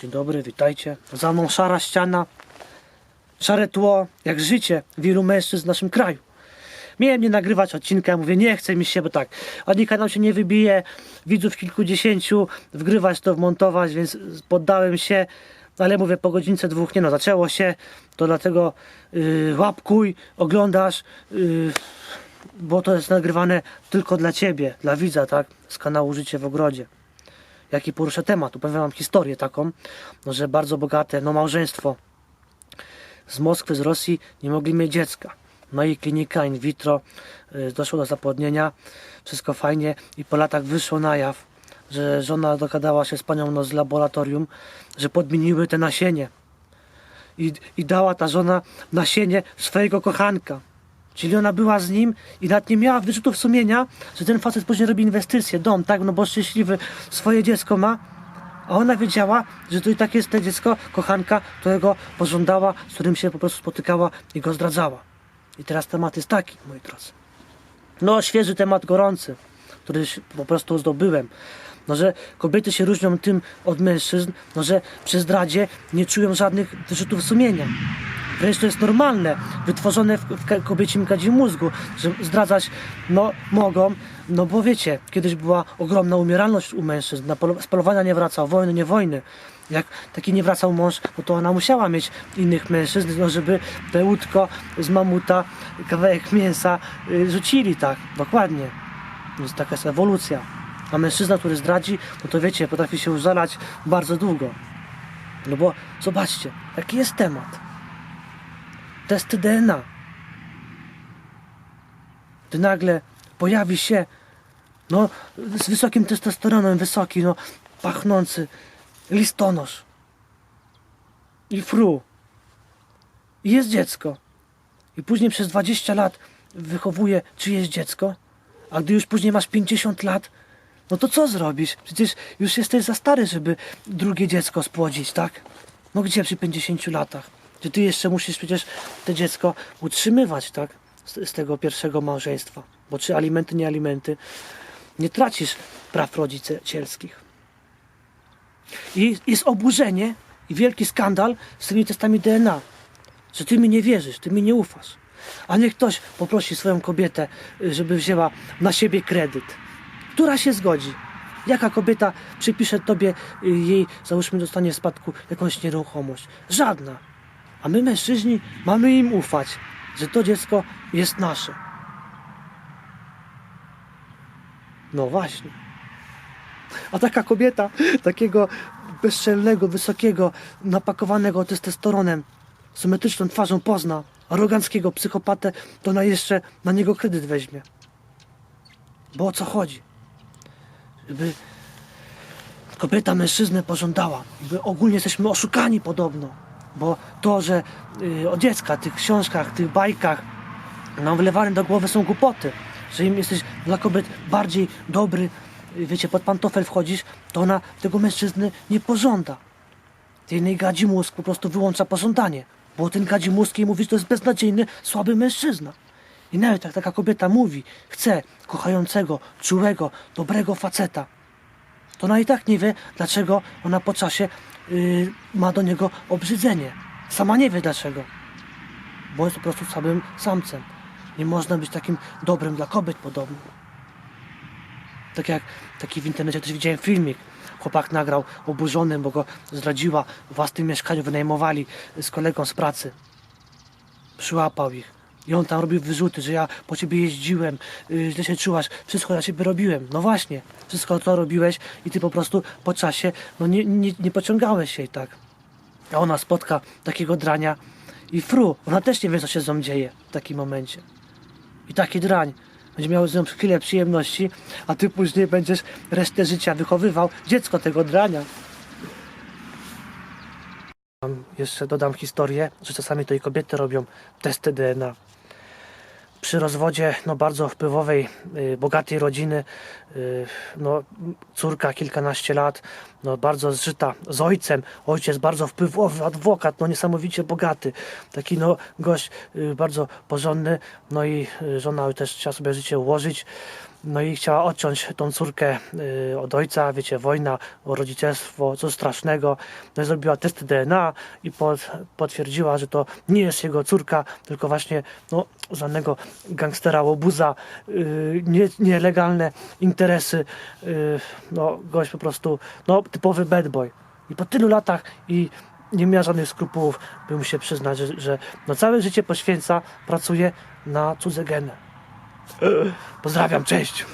Dzień dobry, witajcie. Za mną szara ściana, szare tło, jak życie wielu mężczyzn w naszym kraju. Miałem nie nagrywać odcinka, mówię, nie chce mi się, bo tak, ani kanał się nie wybije, widzów kilkudziesięciu, wgrywać to, wmontować, więc poddałem się, ale mówię, po godzince dwóch, nie no, zaczęło się, to dlatego yy, łapkuj, oglądasz, yy, bo to jest nagrywane tylko dla ciebie, dla widza, tak, z kanału Życie w Ogrodzie jaki porusza temat. Opowiem wam historię taką, no, że bardzo bogate no, małżeństwo z Moskwy, z Rosji nie mogli mieć dziecka. No i klinika in vitro y, doszło do zapłodnienia, wszystko fajnie i po latach wyszło na jaw, że żona dogadała się z panią no, z laboratorium, że podmieniły te nasienie. I, I dała ta żona nasienie swojego kochanka. Czyli ona była z nim i nawet nie miała wyrzutów sumienia, że ten facet później robi inwestycje, dom, tak, no bo szczęśliwy swoje dziecko ma, a ona wiedziała, że to i tak jest to dziecko, kochanka, którego pożądała, z którym się po prostu spotykała i go zdradzała. I teraz temat jest taki, moi drodzy. No, świeży temat gorący, który po prostu zdobyłem. No, że kobiety się różnią tym od mężczyzn, no, że przy zdradzie nie czują żadnych wyrzutów sumienia. Wręcz to jest normalne, wytworzone w, w kobiecim gadzie mózgu, że zdradzać no, mogą, no bo wiecie, kiedyś była ogromna umieralność u mężczyzn, na z polowania nie wracał, wojny, nie wojny. Jak taki nie wracał mąż, no to ona musiała mieć innych mężczyzn, no żeby te łódko z mamuta, kawałek mięsa y, rzucili, tak, dokładnie. Więc taka jest ewolucja. A mężczyzna, który zdradzi, no to wiecie, potrafi się użalać bardzo długo. No bo zobaczcie, jaki jest temat testy DNA. Gdy nagle pojawi się, no, z wysokim testosteronem, wysoki, no, pachnący listonosz i fru. I jest dziecko. I później przez 20 lat wychowuje czyjeś dziecko, a gdy już później masz 50 lat, no to co zrobisz? Przecież już jesteś za stary, żeby drugie dziecko spłodzić, tak? No gdzie przy 50 latach? Czy ty jeszcze musisz przecież to dziecko utrzymywać, tak? Z, z tego pierwszego małżeństwa. Bo czy alimenty, nie alimenty, nie tracisz praw rodzicielskich. I jest oburzenie i wielki skandal z tymi testami DNA. Że ty mi nie wierzysz, ty mi nie ufasz. A niech ktoś poprosi swoją kobietę, żeby wzięła na siebie kredyt. Która się zgodzi? Jaka kobieta przypisze tobie, y, jej, załóżmy, dostanie w spadku jakąś nieruchomość? Żadna. A my, mężczyźni, mamy im ufać, że to dziecko jest nasze. No właśnie. A taka kobieta, takiego bezczelnego, wysokiego, napakowanego testosteronem, symetryczną twarzą pozna, aroganckiego psychopatę, to ona jeszcze na niego kredyt weźmie. Bo o co chodzi? Żeby kobieta mężczyznę pożądała. Jakby ogólnie jesteśmy oszukani podobno. Bo to, że y, od dziecka, tych książkach, tych bajkach nam wylewane do głowy są głupoty. Że im jesteś dla kobiet bardziej dobry, y, wiecie, pod pantofel wchodzisz, to ona tego mężczyzny nie pożąda. Tej gadzi mózg po prostu wyłącza pożądanie. Bo ten gadzi mózg jej mówi, że to jest beznadziejny, słaby mężczyzna. I nawet jak taka kobieta mówi, chce kochającego, czułego, dobrego faceta, to ona i tak nie wie, dlaczego ona po czasie yy, ma do niego obrzydzenie. Sama nie wie dlaczego. Bo jest po prostu samym samcem. Nie można być takim dobrym dla kobiet podobno. Tak jak taki w internecie też widziałem filmik. Chłopak nagrał oburzony, bo go zdradziła w własnym mieszkaniu, wynajmowali z kolegą z pracy. Przyłapał ich. I on tam robił wyrzuty, że ja po ciebie jeździłem, yy, źle się czułaś, wszystko dla ciebie robiłem. No właśnie, wszystko to robiłeś i ty po prostu po czasie no nie, nie, nie pociągałeś jej tak. A ona spotka takiego drania i fru, ona też nie wie co się z nią dzieje w takim momencie. I taki drań będzie miał z nią chwilę przyjemności, a ty później będziesz resztę życia wychowywał dziecko tego drania. Jeszcze dodam historię, że czasami to i kobiety robią testy DNA. Przy rozwodzie no, bardzo wpływowej, y, bogatej rodziny, y, no, córka kilkanaście lat, no, bardzo zżyta z ojcem, ojciec bardzo wpływowy, adwokat, no, niesamowicie bogaty, taki no, gość y, bardzo porządny, no i żona też chciała sobie życie ułożyć, No i chciała odciąć tą córkę y, od ojca, wiecie, wojna, rodzicielstwo, coś strasznego. No i zrobiła testy DNA i potwierdziła, że to nie jest jego córka, tylko właśnie no, żadnego gangstera, łobuza, y, nie, nielegalne interesy. Y, no, gość po prostu, no, typowy bad boy. I po tylu latach i nie miała żadnych skrupułów, by mu się przyznać, że, że no, całe życie poświęca, pracuje na cudze geny. Pozdrawiam, cześć.